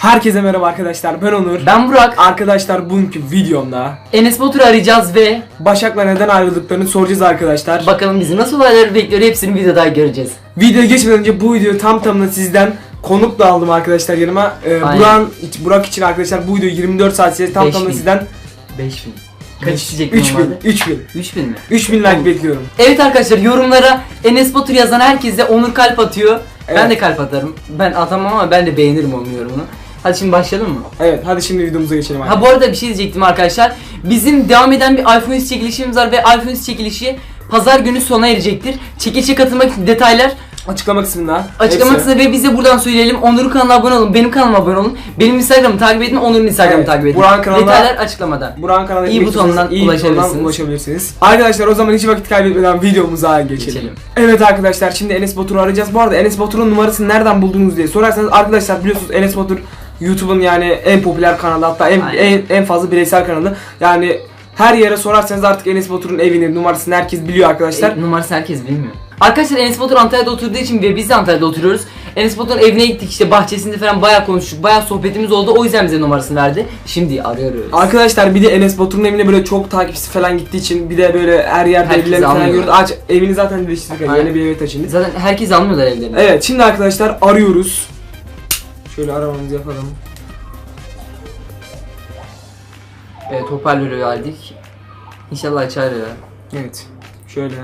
Herkese merhaba arkadaşlar ben Onur. Ben Burak. Arkadaşlar bugünkü videomda Enes Batur'u arayacağız ve Başak'la neden ayrıldıklarını soracağız arkadaşlar. bakalım bizi nasıl olaylar bekliyor hepsini videoda göreceğiz. Videoya geçmeden önce bu videoyu tam tamına sizden konuk da aldım arkadaşlar yanıma. Ee, Aynen. Buran, Burak için arkadaşlar bu videoyu 24 saat içerisinde tam Beş tamına bin. sizden 5000. Kaç isteyecek 3000 normalde? 3000 3000 mi? 3000 like bekliyorum. Evet arkadaşlar yorumlara Enes Batur yazan herkese Onur kalp atıyor. Ben Evet. de kalp atarım. Ben atamam ama ben de beğenirim onun yorumunu. Hadi şimdi başlayalım mı? Evet hadi şimdi videomuza geçelim. Ha bu arada bir şey diyecektim arkadaşlar. Bizim devam eden bir iPhone 3 çekilişimiz var ve iPhone 3 çekilişi pazar günü sona erecektir. Çekilişe katılmak için detaylar Açıklama kısmında. Açıklama hepsi. kısmında ve bize buradan söyleyelim. Onur'un kanalına abone olun. Benim kanalıma abone olun. Benim Instagram'ı takip edin. Onur'un Instagram'ı Evet, takip edin. Burak'ın kanalına- Detaylar açıklamada. Burak'ın kanalına İyi butonundan iyi ulaşabilirsiniz. ulaşabilirsiniz. Arkadaşlar o zaman hiç vakit kaybetmeden videomuza geçelim. Geçelim. Evet arkadaşlar şimdi Enes Batur'u arayacağız. Bu arada Enes Batur'un numarasını nereden buldunuz diye sorarsanız arkadaşlar biliyorsunuz Enes Batur YouTube'un yani en popüler kanalı hatta en, Aynen. en, en fazla bireysel kanalı. Yani her yere sorarsanız artık Enes Batur'un evini, numarasını herkes biliyor arkadaşlar. E, numarası herkes bilmiyor. Arkadaşlar Enes Batur Antalya'da oturduğu için ve biz de Antalya'da oturuyoruz. Enes Batur'un evine gittik işte bahçesinde falan bayağı konuştuk. Bayağı sohbetimiz oldu. O yüzden bize numarasını verdi. Şimdi arıyoruz. Arkadaşlar bir de Enes Batur'un evine böyle çok takipçisi falan gittiği için bir de böyle her yerde Herkes evlerini falan görüyoruz. Aç evini zaten değiştirdik. Yeni bir eve taşındı. Zaten herkes almıyorlar evlerini. Evet şimdi arkadaşlar arıyoruz. Şöyle aramamızı yapalım. Evet hoparlörü verdik. İnşallah açar ya. Evet. Şöyle.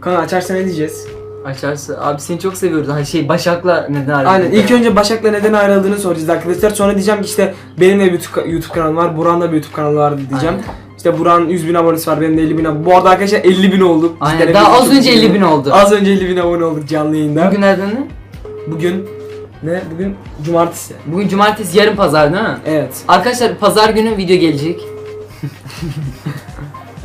Kanal açarsa ne diyeceğiz? Açarsa abi seni çok seviyoruz. Ha şey Başak'la neden aradın? Aynen. İlk önce Başak'la neden ayrıldığını soracağız arkadaşlar. Sonra diyeceğim ki işte benim de bir YouTube, YouTube kanalım var. Burak'ın da bir YouTube kanalı var diyeceğim. Aynen. İşte Burak'ın 100 bin abonesi var. Benim de 50 bin abone. Bu arada arkadaşlar 50 bin olduk. Aynen. Daha az önce üzüldüm. 50 bin oldu. Az önce 50 bin abone olduk canlı yayında. Bugün nereden ne? Bugün ne? Bugün cumartesi. Bugün cumartesi yarın pazar değil mi? Evet. Arkadaşlar pazar günü video gelecek.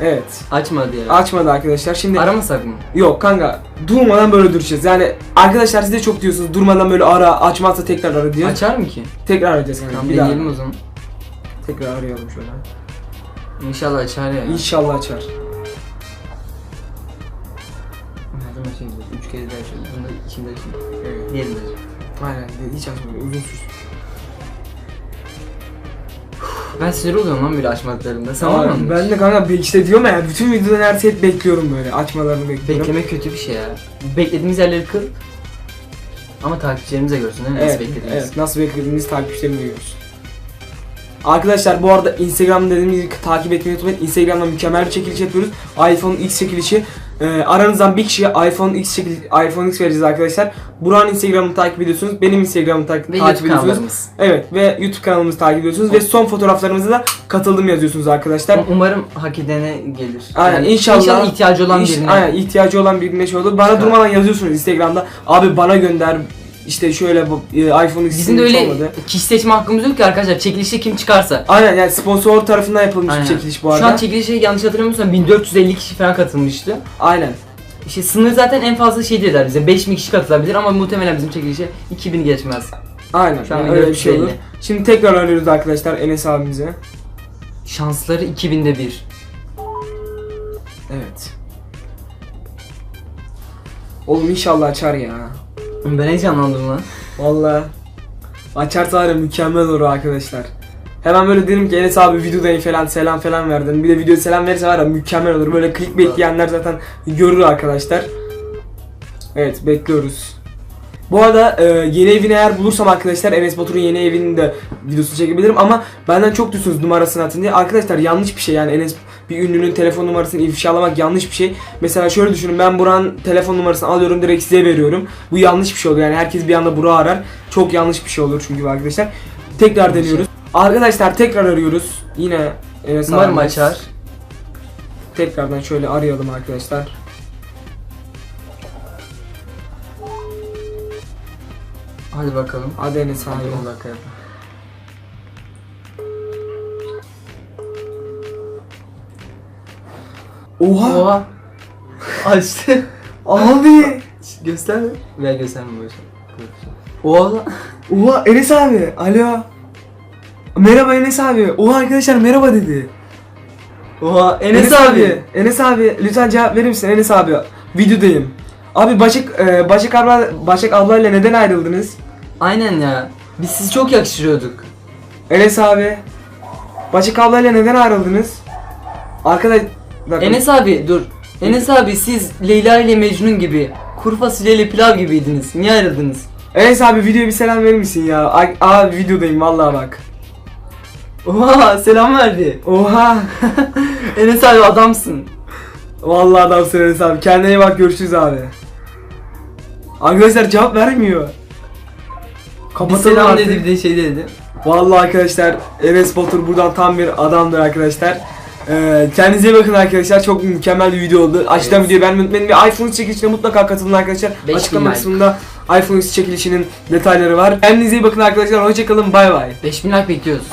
Evet. Açmadı ya. Açmadı arkadaşlar. Şimdi Aramasak mı? Yok kanka durmadan böyle duracağız. Yani arkadaşlar siz de çok diyorsunuz durmadan böyle ara açmazsa tekrar ara diye. Açar mı ki? Tekrar arayacağız kanka. Tamam bir daha. deneyelim o zaman. Tekrar arayalım şöyle. İnşallah açar ya. İnşallah açar. Nereden açayım? Üç kere daha açıyorum. Bunu da içinde açayım. Evet. Diğerini de açayım. Aynen hiç açmadı uzun sürsün. Ben sinir oluyorum lan böyle açmadıklarında. Sen olmuyor musun? ben de kanka işte diyorum ya bütün videoda neredeyse hep bekliyorum böyle açmalarını bekliyorum. Beklemek kötü bir şey ya. Beklediğimiz yerleri kır. Ama takipçilerimiz de görsün değil mi? Nasıl Evet, beklediğimiz. evet nasıl beklediğimiz takipçilerimiz görüyoruz. Arkadaşlar bu arada Instagram dediğimiz gibi takip etmeyi unutmayın. Instagram'da mükemmel bir çekiliş yapıyoruz. iPhone X çekilişi. Ee, aranızdan bir kişiye iPhone X iPhone X vereceğiz arkadaşlar. Burak'ın Instagram'ını takip ediyorsunuz. Benim Instagram'ımı ta- takip YouTube ediyorsunuz. kanallarımız. Evet ve YouTube kanalımızı takip ediyorsunuz ve son fotoğraflarımıza da katıldım yazıyorsunuz arkadaşlar. Umarım hak edene gelir. Aynen inşallah. İnşallah ihtiyacı olan İş- birine. Aynen ihtiyacı olan birine şey olur. Bana Çıkar. durmadan yazıyorsunuz Instagram'da. Abi bana gönder işte şöyle bu e, iPhone X Bizim de öyle olmadı. kişi seçme hakkımız yok ki arkadaşlar. Çekilişe kim çıkarsa. Aynen yani sponsor tarafından yapılmış Aynen. bir çekiliş bu arada. Şu an çekilişe yanlış hatırlamıyorsam 1450 kişi falan katılmıştı. Aynen. İşte sınır zaten en fazla şey dediler bize 5000 kişi katılabilir ama muhtemelen bizim çekilişe 2000 geçmez. Aynen. Şu an yani öyle bir şey olur. 1450. Şimdi tekrar arıyoruz arkadaşlar Enes abimize. Şansları 2000'de bir. Evet. Oğlum inşallah açar ya. Ben heyecanlandım lan. Vallahi açarsa var mükemmel olur arkadaşlar. Hemen böyle derim ki Enes abi videodayım falan selam falan verdim. Bir de video selam verirse var ya mükemmel olur. Böyle clickbait diyenler zaten görür arkadaşlar. Evet bekliyoruz. Bu arada e, yeni evini eğer bulursam arkadaşlar Enes Batur'un yeni evinin de videosunu çekebilirim ama benden çok diyorsunuz numarasını atın diye. Arkadaşlar yanlış bir şey yani Enes bir ünlünün telefon numarasını ifşalamak yanlış bir şey. Mesela şöyle düşünün ben Burak'ın telefon numarasını alıyorum direkt size veriyorum. Bu yanlış bir şey oluyor yani herkes bir anda Burak'ı arar. Çok yanlış bir şey olur çünkü arkadaşlar. Tekrar deniyoruz. Arkadaşlar tekrar arıyoruz. Yine Enes Umarım açar. Tekrardan şöyle arayalım arkadaşlar. Hadi bakalım. Hadi Enes abi. Hadi 10 dakika yap. Oha! Oha. Açtı. Abi! Gösterme. Ver gösterme boş. Oha. Oha Enes abi. Alo. Merhaba Enes abi. Oha arkadaşlar merhaba dedi. Oha Enes, abi. Enes abi lütfen cevap verir misin Enes abi? Videodayım. Abi Başak e, Başak abla Başak ablayla neden ayrıldınız? Aynen ya. Biz sizi çok yakıştırıyorduk. Enes abi. Bacı ablayla neden ayrıldınız? Arkadaş... Dakika. Enes abi dur. Enes abi siz Leyla ile Mecnun gibi kuru fasulyeyle pilav gibiydiniz. Niye ayrıldınız? Enes abi videoya bir selam verir misin ya? Ay- Abi videodayım vallahi bak. Oha selam verdi. Oha. Enes abi adamsın. Vallahi adamsın Enes abi. Kendine iyi bak görüşürüz abi. Arkadaşlar cevap vermiyor. Bir Kapatalım selam artık. dedi bir de şey dedi. Vallahi arkadaşlar Enes Batur buradan tam bir adamdır arkadaşlar. Ee, kendinize iyi bakın arkadaşlar. Çok mükemmel bir video oldu. Açıdan Evet. videoyu beğenmeyi unutmayın. Bir iPhone çekilişine mutlaka katılın arkadaşlar. 5000 Açıklama like. kısmında iPhone çekilişinin detayları var. Kendinize iyi bakın arkadaşlar. Hoşçakalın. Bay bay. 5000 like bekliyoruz.